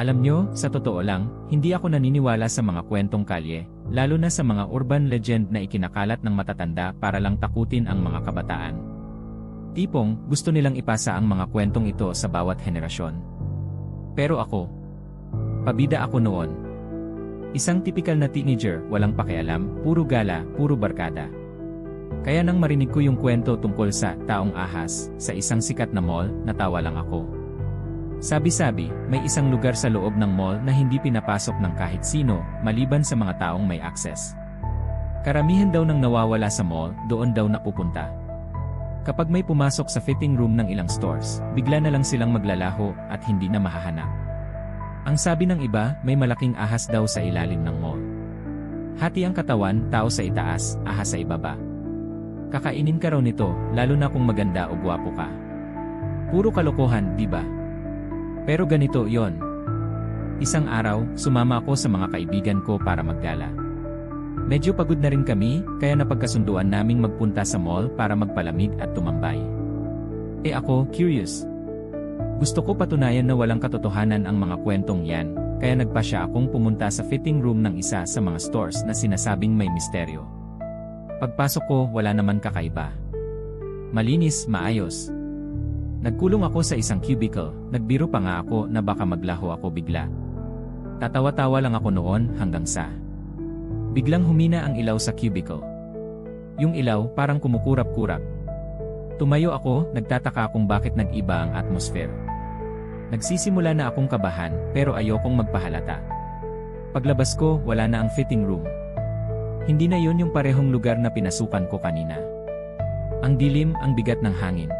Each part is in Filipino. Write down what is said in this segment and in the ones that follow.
Alam nyo, sa totoo lang, hindi ako naniniwala sa mga kwentong kalye, lalo na sa mga urban legend na ikinakalat ng matatanda para lang takutin ang mga kabataan. Tipong, gusto nilang ipasa ang mga kwentong ito sa bawat henerasyon. Pero ako, pabida ako noon. Isang tipikal na teenager, walang pakialam, puro gala, puro barkada. Kaya nang marinig ko yung kwento tungkol sa taong ahas sa isang sikat na mall, natawa lang ako. Sabi-sabi, may isang lugar sa loob ng mall na hindi pinapasok ng kahit sino, maliban sa mga taong may access. Karamihan daw nang nawawala sa mall, doon daw napupunta. Kapag may pumasok sa fitting room ng ilang stores, bigla na lang silang maglalaho at hindi na mahahanap. Ang sabi ng iba, may malaking ahas daw sa ilalim ng mall. Hati ang katawan, tao sa itaas, ahas sa ibaba. Kakainin ka raw nito, lalo na kung maganda o gwapo ka. Puro kalokohan, di ba? Pero ganito yon. Isang araw, sumama ako sa mga kaibigan ko para maggala. Medyo pagod na rin kami, kaya napagkasunduan naming magpunta sa mall para magpalamig at tumambay. Eh ako, curious. Gusto ko patunayan na walang katotohanan ang mga kwentong yan, kaya nagpa siya akong pumunta sa fitting room ng isa sa mga stores na sinasabing may misteryo. Pagpasok ko, wala naman kakaiba. Malinis, maayos. Nagkulong ako sa isang cubicle, nagbiro pa nga ako na baka maglaho ako bigla. Tatawa-tawa lang ako noon hanggang sa. Biglang humina ang ilaw sa cubicle. Yung ilaw parang kumukurap-kurap. Tumayo ako, nagtataka kung bakit nag-iba ang atmosphere. Nagsisimula na akong kabahan pero ayokong magpahalata. Paglabas ko, wala na ang fitting room. Hindi na yon yung parehong lugar na pinasukan ko kanina. Ang dilim, ang bigat ng hangin.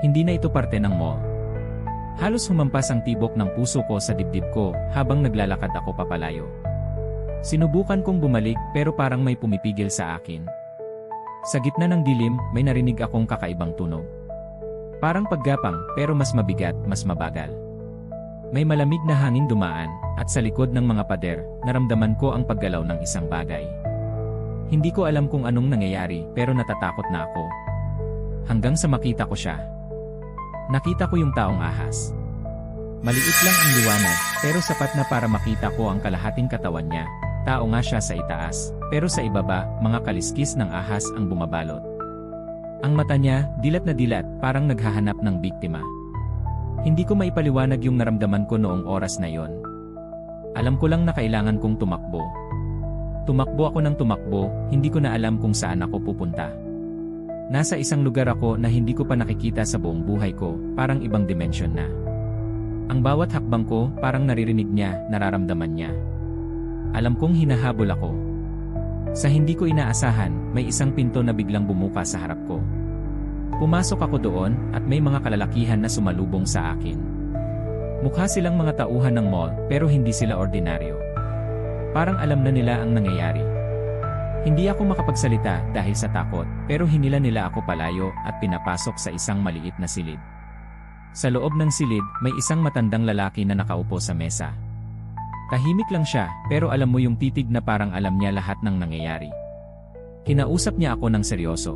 Hindi na ito parte ng mall. Halos humampas ang tibok ng puso ko sa dibdib ko habang naglalakad ako papalayo. Sinubukan kong bumalik pero parang may pumipigil sa akin. Sa gitna ng dilim, may narinig akong kakaibang tunog. Parang paggapang pero mas mabigat, mas mabagal. May malamig na hangin dumaan at sa likod ng mga pader, naramdaman ko ang paggalaw ng isang bagay. Hindi ko alam kung anong nangyayari pero natatakot na ako. Hanggang sa makita ko siya. Nakita ko yung taong ahas. Maliit lang ang liwanag, pero sapat na para makita ko ang kalahating katawan niya. Tao nga siya sa itaas, pero sa ibaba, mga kaliskis ng ahas ang bumabalot. Ang mata niya, dilat na dilat, parang naghahanap ng biktima. Hindi ko maipaliwanag yung naramdaman ko noong oras na yon. Alam ko lang na kailangan kong tumakbo. Tumakbo ako ng tumakbo, hindi ko na alam kung saan ako pupunta. Nasa isang lugar ako na hindi ko pa nakikita sa buong buhay ko, parang ibang dimensyon na. Ang bawat hakbang ko, parang naririnig niya, nararamdaman niya. Alam kong hinahabol ako. Sa hindi ko inaasahan, may isang pinto na biglang bumuka sa harap ko. Pumasok ako doon at may mga kalalakihan na sumalubong sa akin. Mukha silang mga tauhan ng mall pero hindi sila ordinaryo. Parang alam na nila ang nangyayari. Hindi ako makapagsalita dahil sa takot pero hinila nila ako palayo at pinapasok sa isang maliit na silid. Sa loob ng silid, may isang matandang lalaki na nakaupo sa mesa. Tahimik lang siya, pero alam mo yung titig na parang alam niya lahat ng nangyayari. Kinausap niya ako ng seryoso.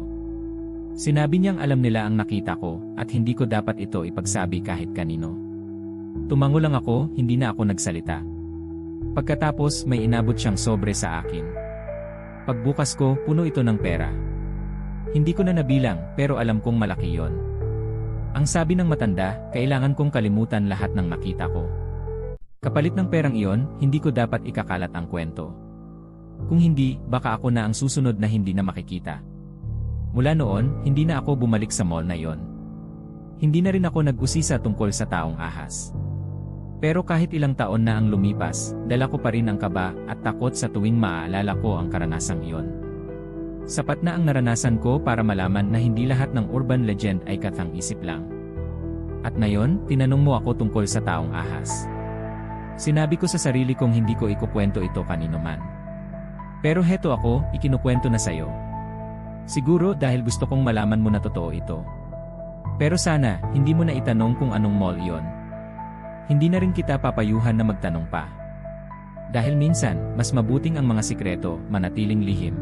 Sinabi niyang alam nila ang nakita ko at hindi ko dapat ito ipagsabi kahit kanino. Tumango lang ako, hindi na ako nagsalita. Pagkatapos may inabot siyang sobre sa akin. Pagbukas ko, puno ito ng pera. Hindi ko na nabilang pero alam kong malaki yon. Ang sabi ng matanda, kailangan kong kalimutan lahat ng nakita ko. Kapalit ng perang iyon, hindi ko dapat ikakalat ang kwento. Kung hindi, baka ako na ang susunod na hindi na makikita. Mula noon, hindi na ako bumalik sa mall na iyon. Hindi na rin ako nag-usisa tungkol sa taong ahas. Pero kahit ilang taon na ang lumipas, dala ko pa rin ang kaba at takot sa tuwing maaalala ko ang karanasang iyon. Sapat na ang naranasan ko para malaman na hindi lahat ng urban legend ay katang isip lang. At ngayon, tinanong mo ako tungkol sa taong ahas. Sinabi ko sa sarili kong hindi ko ikukwento ito kanino man. Pero heto ako, ikinukwento na sayo. Siguro dahil gusto kong malaman mo na totoo ito. Pero sana, hindi mo na itanong kung anong mall iyon. Hindi na rin kita papayuhan na magtanong pa. Dahil minsan, mas mabuting ang mga sikreto, manatiling lihim,